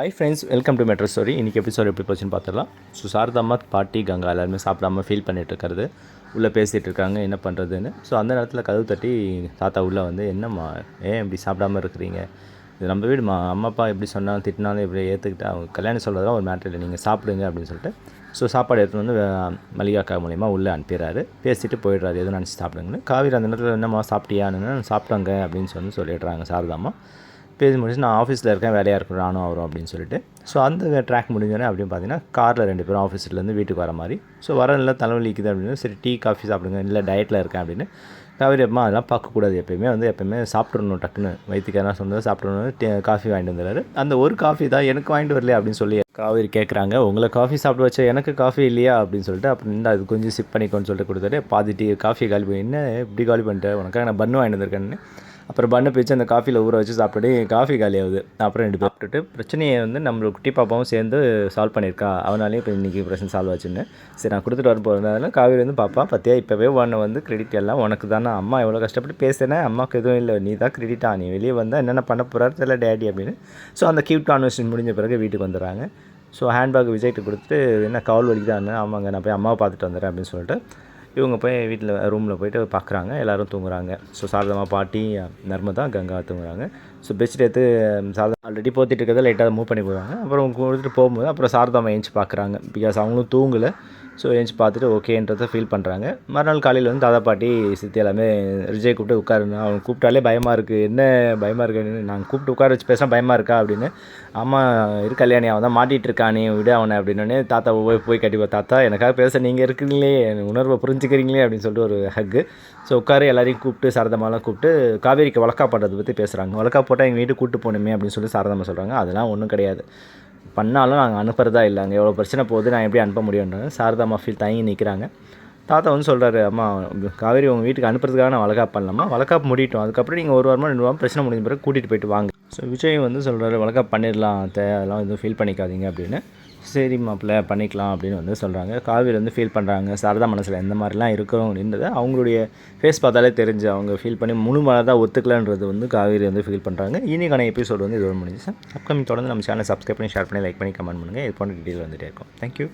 Hi friends welcome to metro story இன்றைக்கி episode எப்படி போச்சுன்னு பார்த்துடலாம். ஸோ சாரதாம்மா பாட்டி கங்கா எல்லாருமே சாப்பிடாம ஃபீல் பண்ணிகிட்டு இருக்கிறது. உள்ளே பேசிகிட்டு இருக்காங்க என்ன பண்ணுறதுன்னு ஸோ அந்த நேரத்தில் கதவு தட்டி தாத்தா உள்ளே வந்து என்னம்மா ஏன் இப்படி சாப்பிடாம இருக்கிறீங்க? இது நம்ம வீடுமா? அம்மா அப்பா எப்படி சொன்னாலும் திட்டினாலும் இப்படி ஏற்றுக்கிட்டு அவங்க கல்யாணம் சொல்கிறதெல்லாம் ஒரு மேட்டர் இல்லை. நீங்கள் சாப்பிடுங்க அப்படின்னு சொல்லிட்டு. ஸோ சாப்பாடு எடுத்துகிட்டு வந்து வே- அக்கா மூலிமா உள்ளே அனுப்பிடுறாரு. பேசிட்டு போயிடுறாரு எதுவும் நினச்சி சாப்பிடுங்கன்னு. காவிரி அந்த நேரத்தில் என்னம்மா சாப்பிட்டியான்னு? சாப்பிட்டாங்க அப்படின்னு சொல்லி சொல்லிடுறாங்க சாரதாம்மா. பேசி முடிச்சு நான் ஆஃபீஸில் இருக்கேன் வேலையாக இருக்கும் நானும் அவரும் அப்படின்னு சொல்லிட்டு. ஸோ அந்த ட்ராக் முடிஞ்சோடனே அப்படின்னு பார்த்தீங்கன்னா காரில் ரெண்டு பேரும் ஆஃபீஸ்லேருந்து வீட்டுக்கு வர மாதிரி. ஸோ வர நல்லா தலைவலிக்குது அப்படின்னு சரி டீ காஃபி சாப்பிடுங்க இல்லை டயட்டில் இருக்கேன் அப்படின்னு. காவேரி அம்மா அதெல்லாம் பார்க்கக்கூடாது எப்பயுமே வந்து எப்பயுமே சாப்பிட்றணும் டக்குன்னு. வயிற்றுக்காரனா சொன்னது சாப்பிட்றணும் டே காஃபி வாங்கிட்டு வந்துடுறாரு. அந்த ஒரு காஃபி தான் எனக்கு வாங்கிட்டு வரலையே அப்படின்னு சொல்லி காவேரி கேட்குறாங்க உங்களை காஃபி சாப்பிட வச்ச எனக்கு காஃபி இல்லையா அப்படின்னு சொல்லிட்டு அப்புறம் இந்த அது கொஞ்சம் சிப் பண்ணிக்கோன்னு சொல்லிட்டு கொடுத்தாரு. பாதி டீ காஃபி காலி பண்ணி என்ன இப்படி காலி பண்ணிட்டேன் உனக்காக நான் பண்ணு வாங்கிட்டு வந்திருக்கேன்னு. அப்புறம் பண்ணு பிச்சு அந்த காஃபியில் ஊற வச்சு சாப்பிட்டுட்டு காஃபி காலியாகுது. அப்புறம் ரெண்டு பேர் சாப்பிட்டுட்டு பிரச்சனையை வந்து நம்ம குட்டி பாப்பாவும் சேர்ந்து சால்வ் பண்ணியிருக்கா. அவனாலேயும் இப்போ இன்றைக்கி பிரச்சனை சால்வ் ஆச்சுன்னு. சரி நான் கொடுத்துட்டு வர போகிறதுனால காவேரி வந்து பாப்பா பத்தியா? இப்போவே உன்னை வந்து கிரெடிட் எல்லாம் உனக்கு தானே. அம்மா எவ்வளோ கஷ்டப்பட்டு பேசுனேன் அம்மாவுக்கு எதுவும் இல்லை. நீ தான் கிரெடிட்டா நீ வெளியே வந்தால் என்னென்ன பண்ண போகிறாரு தெரியல டேடி அப்படின்னு. ஸோ அந்த கியூட் கான்வர்சேஷன் முடிஞ்ச பிறகு வீட்டுக்கு வந்துடுறாங்க. ஸோ ஹேண்ட்பேக் விஜய்கிட்ட கொடுத்துட்டு என்ன கால் வலிக்குதான்னு? ஆமாங்க நான் போய் அம்மாவை பார்த்துட்டு வந்துடுறேன் அப்படின்னு சொல்லிட்டு இவங்க போய் வீட்டில் ரூமில் போயிட்டு பார்க்குறாங்க எல்லோரும் தூங்குறாங்க. ஸோ சாரதமா பாட்டி நர்மதா கங்கா தூங்குறாங்க. ஸோ பெட்ஷீட் எடுத்து சாரதா ஆல்ரெடி போத்திட்டு இருக்கிறத லைட்டாக மூவ் பண்ணி போவாங்க அப்புறம் கொடுத்துட்டு போகும்போது அப்புறம் சாரதாமா ஏஞ்சி பார்க்குறாங்க பிகாஸ் அவங்களும் தூங்கலை. ஸோ ஏஞ்சி பார்த்துட்டு ஓகேன்றத ஃபீல் பண்ணுறாங்க மறுநாள் காலையில் வந்து தாத்தா பாட்டி சித்தி எல்லாமே ரிஜய் கூப்பிட்டு உட்காருனா அவங்க கூப்பிட்டாலே பயமாக இருக்குது என்ன பயமாக இருக்குன்னு நாங்கள் கூப்பிட்டு உட்கார வச்சு பேசினா பயமாக இருக்கா? அப்படின்னு. அம்மா இரு கல்யாணி அவன் தான் மாட்டிகிட்டு நீ விடு அவனை அப்படின்னே தாத்தா போய் போய் கட்டிப்பா தாத்தா எனக்காக பேச நீங்கள் இருக்கீங்களே என் உணர்வை புரிஞ்சுக்கிறீங்களே அப்படின்னு சொல்லிட்டு ஒரு ஹக்கு ஸோ உட்காரு எல்லாரையும் கூப்பிட்டு சாரதமாலாம் கூப்பிட்டு காவேரிக்கு வழக்கா பண்ணுறதை பற்றி பேசுகிறாங்க வழக்கா போட்டால் எங்கள் வீட்டுக்கு கூப்பிட்டு போகணுமே அப்படின்னு சொல்லி சாரதம்மா சொல்கிறாங்க அதெல்லாம் ஒன்றும் கிடையாது. பண்ணாலும் நாங்கள் அனுப்புறதா இல்லை. அங்கே எவ்வளோ பிரச்சனை போகுது நான் எப்படி அனுப்ப முடியும்ன்றாங்க சாரதாம்மா ஃபீல் தயங்கி நிற்கிறாங்க தாத்தா வந்து சொல்கிறாரு அம்மா காவேரி உங்கள் வீட்டுக்கு அனுப்புறதுக்காக நான் வளகாப்பு பண்ணலாமா? வளகாப்பு முடியட்டும். அதுக்கப்புறம் நீங்கள் ஒரு வாரமாக ரெண்டு வாரம் பிரச்சனை முடிஞ்ச பிறகு கூட்டிகிட்டு போயிட்டு வாங்க. ஸோ விஜய் வந்து சொல்கிறாரு வளகாப்பு பண்ணிடலாம் அத்தை. அதெல்லாம் எதுவும் ஃபீல் பண்ணிக்காதீங்க அப்படின்னு. சரி மாப்பிள்ள பண்ணிக்கலாம் அப்படின்னு வந்து சொல்கிறாங்க காவேரி வந்து ஃபீல் பண்ணுறாங்க சாரதா மனசில் எந்த மாதிரிலாம் இருக்கிறோம் அப்படின்றத அவங்களுடைய ஃபேஸ் பார்த்தாலே தெரிஞ்சு அவங்க ஃபீல் பண்ணி முழு மனதாக ஒத்துக்கலன்றது வந்து காவேரி வந்து ஃபீல் பண்ணுறாங்க இனிக்கான எபிசோடு வந்து இதோட முடிஞ்சு அப்கமிங் தொடர்ந்து நம்ம சேனலை சப்ஸ்கிரைப் பண்ணி ஷேர் பண்ணி லைக் பண்ணி கமெண்ட் பண்ணுங்கள் இது போன்ற டீட்டெயில் வந்துட்டே இருக்கும். தேங்க்யூ